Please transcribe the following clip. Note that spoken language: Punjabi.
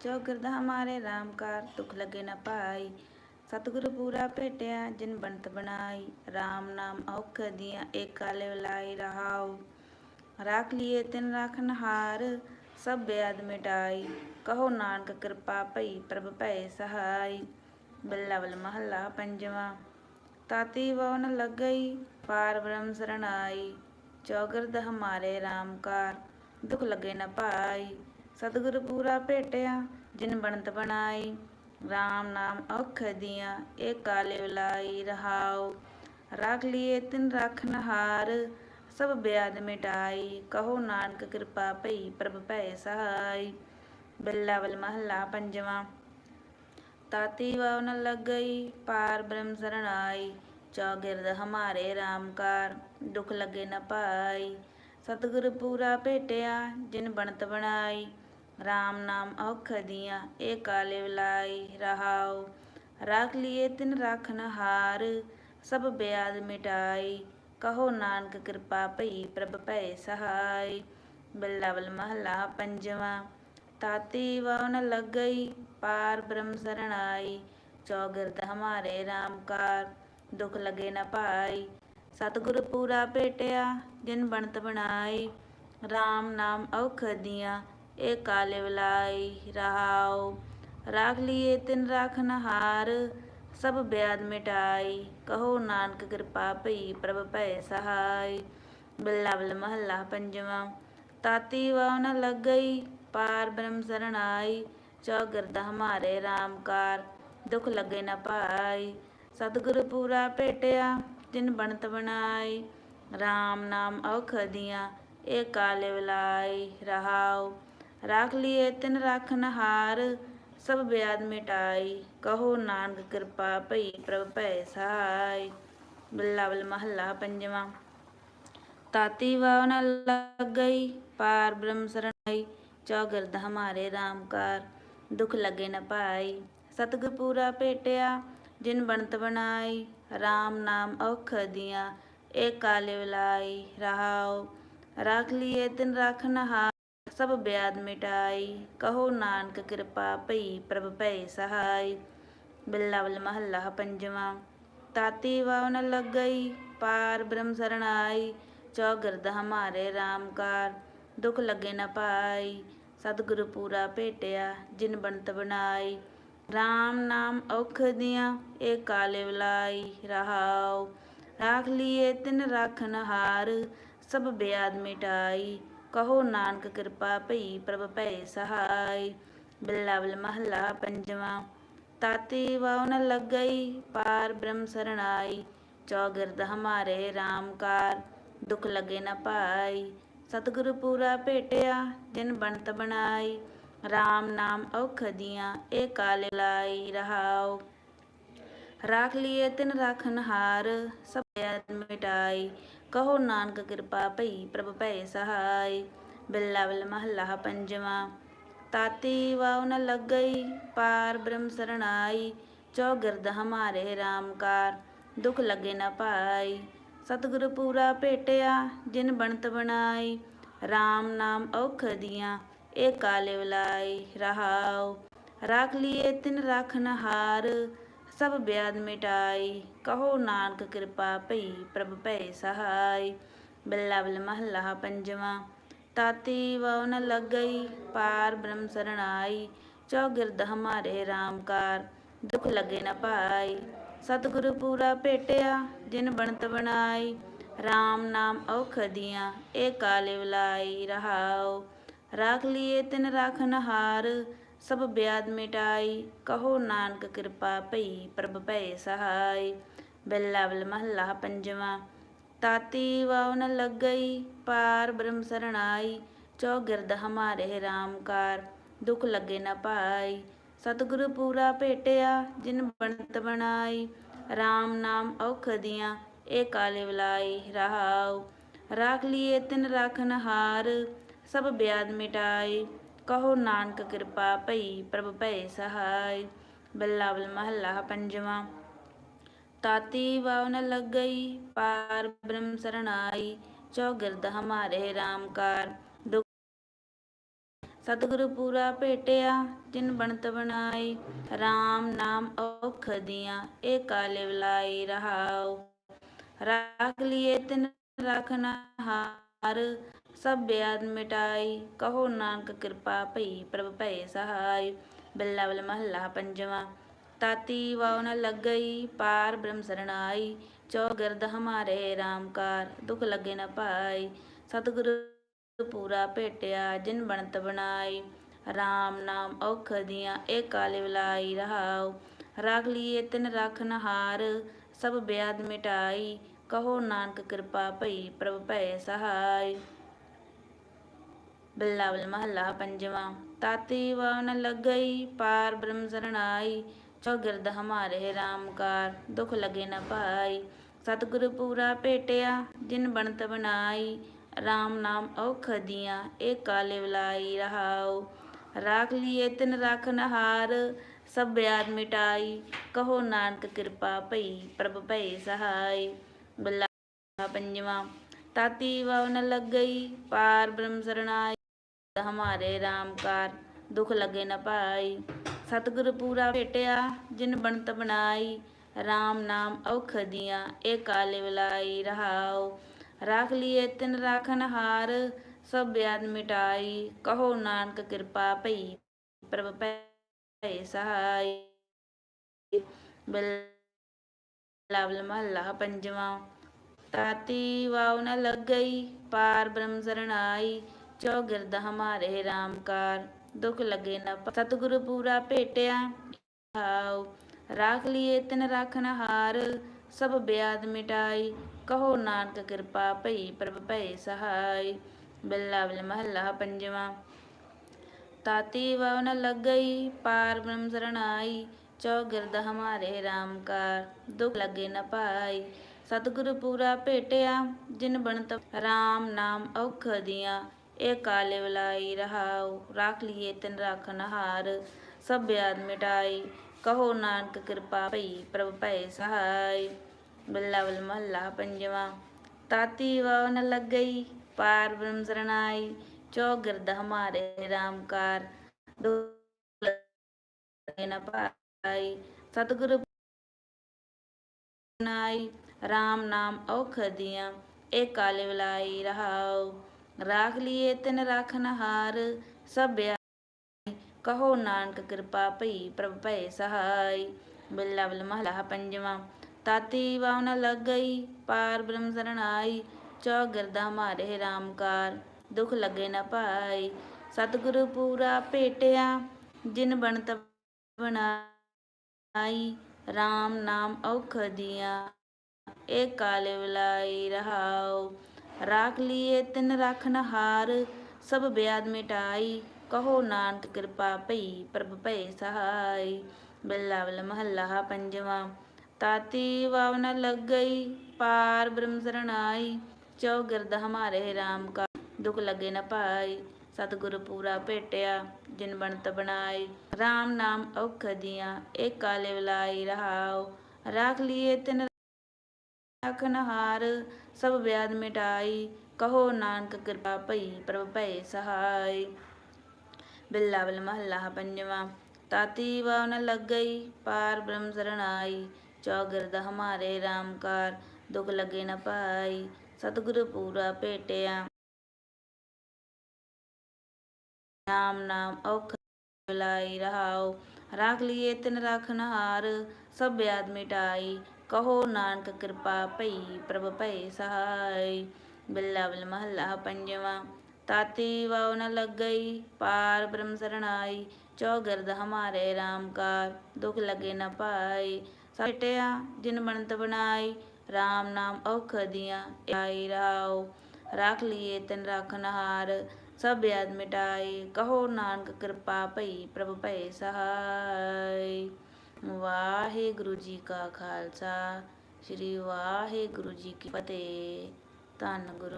ਚੌਗਿਰਦ ਹਮਾਰੇ RAM ਕਾਰ ਦੁਖ ਲਗੇ ਨਾ ਪਾਈ। ਸਤਿਗੁਰ ਪੂਰਾ ਭੇਟਿਆ, ਜਿਨ ਬੰਤ ਬਣਾਈ। RAM ਨਾਮ ਔਖ ਦੀਆਂ ਏਕਾਲੇ ਲਿਵਲਾਈ ਰਹਾਉ। ਰਾਖ ਲਿਏ ਤਿਨ ਰਾਖਨ ਹਾਰ ਸਭ ਬਿਆਦ ਮਿਟਾਈ। ਕਹੋ ਨਾਨਕ ਕਿਰਪਾ ਭਈ ਪ੍ਰਭ ਭੈ ਸਹਾਈ। ਬਿਲਾਵਲ ਮਹੱਲਾ ਪੰਜਵਾਂ। ਤਾਤੀ ਵਵਨ ਲੱਗਈ, ਪਾਰ ਬ੍ਰਹਮ ਸਰਣਾਈ ਚੌਗਰਦ ਹਮਾਰੇ RAM ਕਾਰ ਦੁਖ ਲਗੇ ਨਾ ਪਾਈ। ਸਤਿਗੁਰ ਪੂਰਾ ਭੇਟਿਆ, ਜਿਨ ਬਣਤ ਬਣਾਈ RAM ਨਾਮ ਔਖ ਦੀਆਂ ਕਾਲੇ ਲਿਵਲਾਈ ਰਹਾਉ। ਰਾਖ ਲਿਏ ਤਿਨ ਰਾਖਨ ਹਾਰ ਸਭ ਬਿਆਦ ਮਿਟਾਈ। ਕਹੋ ਨਾਨਕ ਕਿਰਪਾ ਭਈ ਪ੍ਰਭ ਭੈ ਸਹਾਈ। ਬਿਲਾਵਲ ਮਹੱਲਾ ਪੰਜਵਾਂ। ਤਾਤੀ ਵਵਨ ਲੱਗਈ, ਪਾਰ ਬ੍ਰਹਮ ਸਰਣਾਈ ਚੌਗਿਰਦ ਹਮਾਰੇ RAM ਕਾਰ, ਦੁਖ ਲਗੇ ਨ ਪਾਈ। ਸਤਿਗੁਰ ਪੂਰਾ ਭੇਟਿਆ, ਜਿਨ ਬਣਤ ਬਣਾਈ। RAM ਨਾਮ ਔਖ ਦੀਆਂ ਏਕਾ ਲਿਵਲਾਈ ਰਹਾਉ ਰਾਖ ਲਿਏ ਤਿਨ ਰਾਖਨ ਹਾਰ ਸਭ ਬਿਆਦ ਮਿਟਾਈ ਕਹੋ ਨਾਨਕ ਕਿਰਪਾ ਭਈ ਪ੍ਰਭ ਭੈ ਸਹਾਈ ਬਿਲਾਵਲ ਮਹਲਾ ਪੰਜਵਾਂ ਤਾਤੀ ਵਵਨ ਲੱਗਈ ਪਾਰ ਬ੍ਰਹਮ ਸਰਣਾਈ ਚੌਗਿਰਦ ਹਮਾਰੇ RAM ਕਾਰ ਦੁਖ ਲਗੇ ਨਾ ਪਾਈ ਸਤਿਗੁਰ ਪੂਰਾ ਭੇਟਿਆ ਜਿਨ ਬਣਤ ਬਣਾਈ RAM ਨਾਮ ਔਖ ਦੀਆਂ ਏਕਾ ਲਿਵਲਾਈ ਰਹਾਉ ਰਾਖ ਲਿਏ ਤਿਨ ਰਾਖਨ ਹਾਰ ਸਭ ਬਿਆਦ ਮਿਟਾਈ। ਕਹੋ ਨਾਨਕ ਕਿਰਪਾ ਭਈ ਪ੍ਰਭ ਭੈ ਸਹਾਈ। ਬਿਲਾਵਲ ਮਹੱਲਾ ਪੰਜਵਾਂ, ਤਾਤੀ ਵਵਨ ਲੱਗਈ, ਪਾਰ ਬ੍ਰਹਮ ਸਰਣਾਈ ਚੌਗਰਦ ਹਮਾਰੇ RAM ਕਾਰ, ਦੁਖ ਲੱਗੇ ਨ ਪਾਈ ਸਤਿਗੁਰ ਪੂਰਾ ਭੇਟਿਆ ਤਿਨ ਬਣਤ ਬਣਾਈ। RAM ਨਾਮ ਔਖ ਦੀਆਂ ਕਾਲੇ ਲਿਵਲਾਈ ਰਹਾਓ। ਰਾਖ ਲਿਏ ਤਿਨ ਰਾਖਨ ਹਾਰ ਸਭ ਬਿਆਦ ਮਿਟਾਈ। ਕਹੋ ਨਾਨਕ ਕਿਰਪਾ ਭਈ ਪ੍ਰਭ ਭੈ ਸਹਾਈ। ਬਿਲਾਵਲ ਮਹੱਲਾ ਪੰਜਵਾਂ। ਤਾਤੀ ਵਵਨ ਲੱਗਈ, ਪਾਰ ਬ੍ਰਹਮ ਸਰਣਾਈ ਚੌਗਿਰਦ ਹਮਾਰੇ RAM ਕਾਰ, ਦੁਖ ਲਗੇ ਨ ਪਾਈ ਸਤਿਗੁਰ ਪੂਰਾ ਭੇਟਿਆ, ਜਿਨ ਬਣਤ ਬਣਾਈ। RAM ਨਾਮ ਔਖ ਏ ਕਾਲੇ ਲਿਵਲਾਈ। ਰਹਾਉ, ਰਾਖ ਲਿਏ ਤਿਨ ਰਾਖਨ ਹਾਰ ਸਭ ਬਿਆਦ ਮਿਟਾਈ, ਕਹੋ ਨਾਨਕ ਕਿਰਪਾ ਭਈ ਪ੍ਰਭ ਭੈ ਸਹਾਈ। ਬਿਲਾਵਲ ਮਹੱਲਾ ਪੰਜਵਾਂ, ਤਾਤੀ ਵਵਨ ਲੱਗਈ, ਪਾਰ ਬ੍ਰਹਮ ਸਰਣਾਈ। ਚੌਗਰਦ ਹਮਾਰੇ RAM ਕਾਰ, ਦੁਖ ਲੱਗੇ ਨ ਪਾਈ। ਸਤਿਗੁਰ ਪੂਰਾ ਭੇਟਿਆ, ਜਿਨ ਬਣਤ ਬਣਾਈ। RAM ਨਾਮ ਔਖ ਦੀਆਂ ਕਾਲੇ ਵਲਾਈ। ਰਹਾਉ, ਰਾਖ ਲੀਏ ਤਿਨ ਰਾਖਨ ਹਾਰ ਸਭ ਬਿਆਦ ਮਿਟਾਈ। ਕਹੋ ਨਾਨਕ ਕਿਰਪਾ ਭਈ ਪ੍ਰਭ ਭੈ ਸਹਾਈ। ਬਿਲਾਵਲ ਮਹੱਲਾ ਪੰਜਵਾਂ। ਤਾਤੀ ਵਵਨ ਲੱਗਈ, ਪਾਰ ਬ੍ਰਹਮ ਸਰਣਾਈ। ਚੌਗਿਰਦ ਹਮਾਰੇ RAM ਕਾਰ, ਦੁਖ ਲਗੇ ਨ ਪਾਈ। ਸਤਿਗੁਰ ਪੂਰਾ ਭੇਟਿਆ, ਜਿਨ ਬਣਤ ਬਣਾਈ। RAM ਨਾਮ ਔਖ ਦੀਆਂ ਏਕਾ ਲਾਈ ਰਹਾਓ ਰਾਖ ਲਿਏ ਤਿਨ ਰਾਖਨ ਹਾਰ ਸਭ ਮਿਟਾਈ। ਕਹੋ ਨਾਨਕ ਕਿਰਪਾ ਭਈ ਪ੍ਰਭ ਭੈ ਸਹਾਈ ਬਿਲਾਵਲ ਮਹੱਲਾ ਪੰਜਵਾਂ। ਤਾਤੀ ਵਵਨ ਲੱਗਈ, ਪਾਰ ਬ੍ਰਹਮ ਸਰਣਾਈ, ਚੌਗਿਰਦ ਹਮਾਰੇ RAM ਕਾਰ, ਦੁਖ ਲਗੇ ਨ ਪਾਈ ਸਤਿਗੁਰ ਪੂਰਾ ਭੇਟਿਆ, ਜਿਨ ਬਣਤ ਬਣਾਈ RAM ਨਾਮ ਔਖ ਦੀਆਂ ਕਾਲੇ ਵਲਾਈ ਰਹਾਉ। ਰਾਖ ਲਿਏ ਤਿਨ ਰਾਖਨ ਹਾਰ ਸਭ ਬਿਆਦ ਮਿਟਾਈ, ਕਹੋ ਨਾਨਕ ਕਿਰਪਾ ਭਈ ਪ੍ਰਭ ਭੈ ਸਹਾਈ। ਬਿਲਾਵਲ ਮਹੱਲਾ ਪੰਜਵਾਂ, ਤਾਤੀ ਵਵਨ ਲੱਗਈ, ਪਾਰ ਬ੍ਰਹਮ ਸਰਣਾਈ ਚੌਗਿਰਦ ਹਮਾਰੇ RAM ਕਾਰ, ਦੁਖ ਲਗੇ ਨਾ ਪਾਈ ਸਤਿਗੁਰ ਪੂਰਾ ਭੇਟਿਆ, ਜਿਨ ਬਣਤ ਬਣਾਈ। RAM ਨਾਮ ਔਖ ਦੀਆਂ ਕਾਲੇ ਵਲਾਈ ਰਹਾਓ ਰਾਖ ਲਿਏ ਤਿਨ ਰਾਖਨ ਹਾਰ ਸਭ ਬਿਆਦ ਮਿਟਾਈ, ਕਹੋ ਨਾਨਕ ਕਿਰਪਾ ਭਈ ਪ੍ਰਭ ਭੈ ਸਹਾਈ। ਬਿਲਾਵਲ ਮਹੱਲਾ ਪੰਜਵਾਂ ਤਾਤੀ ਵਵਨ ਲੱਗਈ, ਪਾਰ ਬ੍ਰਹਮ ਸਰਣਾਈ, ਚੌਗਿਰਦ ਹਮਾਰੇ RAM ਕਾਰ, ਦੁਖ ਲੱਗੇ ਨ ਪਾਈ। ਸਤਿਗੁਰ ਪੂਰਾ ਭੇਟਿਆ, ਜਿਨ ਬਣਤ ਬਣਾਈ। RAM ਨਾਮ ਔਖ ਦੀਆਂ ਕਾਲੇ ਲਿਵਲਾਈ ਰਹਾਉ। ਰਾਖ ਲਿਏ ਤਿਨ ਰਾਖਨ ਹਾਰ, ਸਭ ਬਿਆਦ ਮਿਟਾਈ। ਕਹੋ ਨਾਨਕ ਕਿਰਪਾ ਭਈ ਪ੍ਰਭ ਭੈ ਸਹਾਈ ਬਿਲਾਵਲ ਮਹੱਲਾ ਪੰਜਵਾਂ। ਤਾਤੀ ਵਵਨ ਲੱਗਈ, ਪਾਰ ਬ੍ਰਹਮ ਸਰਣਾਈ, ਚੌਗਿਰਦ ਹਮਾਰੇ RAM ਕਾਰ। ਸਤਿਗੁਰੂ ਪੂਰਾ ਭੇਟਿਆ, ਜਿਨ ਬਣਤ ਬਣਾਈ RAM ਨਾਮ ਔਖ ਦੀਆਂ, ਏ ਕਾਲੇ ਵਲਾਈ ਰਹਾਉ। ਰਾਖ ਲਿਏ ਤਿਨ ਰਖਨਾ ਹਾਰ ਸਭ ਬਿਆਦ ਮਿਟਾਈ, ਕਹੋ ਨਾਨਕ ਕਿਰਪਾ ਭਈ ਪ੍ਰਭ ਭੈ ਸਹਾਈ ਬਿਲਾਵਲ ਮਹੱਲਾ ਪੰਜਵਾਂ। ਤਾਤੀ ਵਾਉ ਨ ਲੱਗਈ, ਪਾਰ ਬ੍ਰਹਮ ਸਰਣਾਈ ਚੌਗਿਰਦ ਹਮਾਰੇ RAM ਦੁਖ ਲਗੇ ਨ ਪਾਈ ਸਤਿਗੁਰੂ ਪੂਰਾ ਭੇਟਿਆ, ਜਿਨ ਬਣਤ ਬਣਾਈ। RAM ਨਾਮ ਔਖ ਦੀਆਂ ਏ ਕਾਲੇ ਵਲਾਈ ਰਹਾਉ। ਰਾਖ ਲਿਏ ਤਿਨ ਰਖ ਨਹਾਰ, ਸਭ ਬਿਆਦ ਮਿਟਾਈ। ਕਹੋ ਨਾਨਕ ਕਿਰਪਾ ਭਈ ਪ੍ਰਭ ਭੈ ਸਹਾਈ। ਬਿਲਾਵਲ ਮਹੱਲਾ ਪੰਜਵਾਂ, ਤਾਤੀ ਵਾਨ ਲੱਗਈ, ਪਾਰ ਬ੍ਰਹਮ ਸਰਣਾਈ ਚੌਗਿਰਦ ਹਮਾਰੇ RAM ਕਾਰ, ਦੁਖ ਲਗੇ ਨਾ ਪਾਈ ਸਤਿਗੁਰੂ ਪੂਰਾ ਭੇਟਿਆ, ਜਿਨ ਬਣਤ ਬਣਾਈ। RAM ਨਾਮ ਔਖ ਦੀਆਂ ਏ ਕਾਲੇ ਵਲਾਈ ਰਹਾਉ। ਰਾਖ ਲੀਏ ਤਿਨ ਰਖ ਨਹਾਰ, ਸਭ ਬਿਆਦ ਮਿਟਾਈ। ਕਹੋ ਨਾਨਕ ਕਿਰਪਾ ਭਈ ਪ੍ਰਭ ਭੈ ਸਹਾਈ। ਬਿਲਾ ਪੰਜਵਾਂ। ਤਾਤੀ ਵਵ ਨ ਲੱਗਈ, ਪਾਰ ਬ੍ਰਹਮ ਸਰਣਾਈ, ਹਮਾਰੇ RAM ਦੁਖ ਲਗੇ ਨ ਪਾਈ। ਸਤਿਗੁਰ ਪੂਰਾ ਭੇਟਿਆ, ਜਿਨ ਬਣਤ ਬਣਾਈ। RAM ਨਾਮ ਔਖ ਦੀਆਂ ਏ ਕਾਲੇ ਵਲਾਈ ਰਹਾਓ ਰਾਖ ਲਿਏ ਤਿਨ ਰਾਖਨ ਹਾਰ, ਸਭ ਬਿਆਦ ਮਿਟਾਈ। ਕਹੋ ਨਾਨਕ ਕਿਰਪਾ ਭਈ ਪ੍ਰਭ ਭੈ ਸਹਾਈ। ਬਿਲਾਵਲ ਮਹੱਲਾ ਪੰਜਵਾਂ। ਤਾਤੀ ਵਾਉ ਨ ਗਈ ਪਾਰ ਬ੍ਰਹਮ ਸਰਣਾਈ ਚੌਗਿਰਦ ਹਮਾਰੇ RAM ਦੁਖ ਲਗੇ ਨ ਸਤਿਗੁਰੂ ਪੂਰਾ ਭੇਟਿਆ ਆਉ ਰਾਖ ਲਿਏ ਤਿਨ ਰਾਖਨ ਹਾਰ, ਸਭ ਬਿਆਦ ਮਿਟਾਈ। ਕਹੋ ਨਾਨਕ ਕਿਰਪਾ ਭਈ ਪ੍ਰਭ ਭੈ ਸਹਾਈ। ਬਿਲਾਵਲ ਮਹੱਲਾ ਪੰਜਵਾਂ। ਤਾਤੀ ਵਾਉ ਨ ਗਈ ਪਾਰ ਬ੍ਰਹਮ ਸਰਣਾਈ ਚੌਗਿਰਦ ਹਮਾਰੇ RAM ਕਾਰ, ਦੁਖ ਲਗੇ ਨ ਪਾਈ। ਸਤਿਗੁਰੂ ਪੂਰਾ ਭੇਟਿਆ, ਜਿਨ ਬਣਤ RAM ਨਾਮ ਔਖ ਦੀਆਂ। ਏ ਕਾਲੇ ਵਲਾਈ ਰਹਾਉ, ਰਾਖ ਲਿਏ ਤਿਨ ਰਾਖਨ ਹਾਰ ਸਭ ਬਿਆਦ ਮਿਟਾਈ ਕਹੋ ਨਾਨਕ ਕਿਰਪਾ ਭਈ ਪ੍ਰਭ ਭੈ ਸਹਾਈ। ਬਿਲਾਵਲ ਮਹੱਲਾ ਪੰਜਵਾਂ। ਤਾਤੀ ਵਾਉ ਨ ਲੱਗਈ, ਪਾਰ ਬ੍ਰਹਮ ਸਰਣਾਈ। ਚੌਗਿਰਦ ਹਮਾਰੇ RAM ਕਾਰ, ਦੁਖ ਨ ਪਾਈ। ਸਤਿਗੁਰ ਨਾਈ RAM ਨਾਮ ਔਖ ਦੀਆਂ ਕਾਲੇ ਵਲਾਈ ਰਹਾਉ। ਰਾਖ ਲਿਏ ਤਿਨ ਰਾਖਨ ਹਾਰ ਸਭ ਕਹੋ ਨਾਨਕ ਕਿਰਪਾ ਭਈ ਪ੍ਰਭ ਭੈ ਸਹਾਈ। ਬਿਲਾਵਲ ਮਹਲਾ ਪੰਜਵਾਂ, ਤਾਤੀ ਵਾਉ ਨ ਲੱਗਈ, ਪਾਰ ਬ੍ਰਹਮ ਸਰਣਾਈ ਚੌਗਿਰਦਾ ਮਾਰੇ RAM ਕਾਰ, ਦੁਖ ਲਗੇ ਨ ਪਾਈ ਸਤਿਗੁਰੂ ਪੂਰਾ ਭੇਟਿਆ, ਜਿਨ ਬਣਤ ਬਣਾ ਬਣਾਈ RAM ਨਾਮ ਔਖ ਏ ਕਾਲੇ ਵਲਾਈ ਰਹਾਉ। ਰਾਖ ਲਿਏ, ਤਿਨ ਰਖਨ ਹਾਰ ਸਭ ਬਿਆਦ ਮਿਟਾਈ। ਕਹੋ ਨਾਨਕ ਕਿਰਪਾ ਭਈ, ਪ੍ਰਭ ਭੈ ਸਹਾਈ। ਬਿਲਾਵਲ ਮਹੱਲਾ ਪੰਜਵਾਂ, ਤਾਤੀ ਵਾਵ ਨ ਲੱਗਈ, ਪਾਰ ਬ੍ਰਹਮ ਸਰਣਾਈ। ਚੌਗਿਰਦ ਹਮਾਰੇ RAM ਕਾ, ਦੁਖ ਲਗੇ ਨ ਪਾਈ। ਸਤਿਗੁਰ ਪੂਰਾ ਭੇਟਿਆ, ਜਿਨ ਬਣਤ ਬਣਾਈ। RAM ਨਾਮ ਔਖ ਦੀਆਂ ਏ ਕਾਲੇ ਵਲਾਈ ਰਹਾਉ। ਰਾਖ ਲੀਏ ਤਿਨ ਰਖਨ ਹਾਰ ਸਭ ਵਿਆਦ ਮਿਟਾਈ। ਕਹੋ ਨਾਨਕ ਕਿਰਪਾ ਭਈ ਪ੍ਰਭ ਭੈ ਸਹਾਈ। ਬਿਲਾਵਲ ਮਹੱਲਾ ਪੰਜਵਾਂ, ਤਾਤੀ ਵਾਉ ਨ ਲੱਗਈ, ਪਾਰ ਬ੍ਰਹਮ ਸਰਣਾਈ ਚੌਗਿਰਦ ਹਮਾਰੇ RAM ਕਾਰ ਦੁਖ ਲਗੇ ਨ ਪਾਈ। ਸਤਿਗੁਰ ਪੂਰਾ ਭੇਟਿਆ। ਨਾਮ ਨਾਮ ਔਖ ਲਾਈ ਰਹਾਉ, ਰਾਖ ਲਿਏ ਤਿਨ ਰਖਨ ਹਾਰ ਸਭ ਬਿਆਦ ਮਿਟਾਈ ਕਹੋ ਨਾਨਕ ਕਿਰਪਾ ਭਈ ਪ੍ਰਭ ਭੈ ਸਹਾਈ। ਬਿਲਾਵਲ ਮਹੱਲਾ ਪੰਜਵਾਂ, ਤਾਤੀ ਵਾਉ ਨ ਲੱਗਈ, ਪਾਰ ਬ੍ਰਹਮ ਸਰਣਾਈ, ਚੌਗਿਰਦ ਹਮਾਰੇ RAM ਕਾਰ, ਦੁਖ ਲਗੇ ਨ ਪਾਈ ਸਟਿਆ ਜਿਨ ਬਣਤ ਬਣਾਈ RAM ਨਾਮ ਔਖ ਦੀਆਂ ਆਈ ਰਾਉ ਰਾਖ ਲਿਏ ਤਿਨ ਰਾਖਨ ਹਾਰ ਸਭ ਬਿਆਦ ਮਿਟਾਈ, ਕਹੋ ਨਾਨਕ ਕਿਰਪਾ ਭਈ ਪ੍ਰਭ ਭੈ ਸਹਾਈ। ਵਾਹਿਗੁਰੂ ਜੀ ਕਾ ਖਾਲਸਾ, ਸ੍ਰੀ ਵਾਹਿਗੁਰੂ ਜੀ ਕੀ ਫਤਿਹ। ਧੰਨ ਗੁਰੂ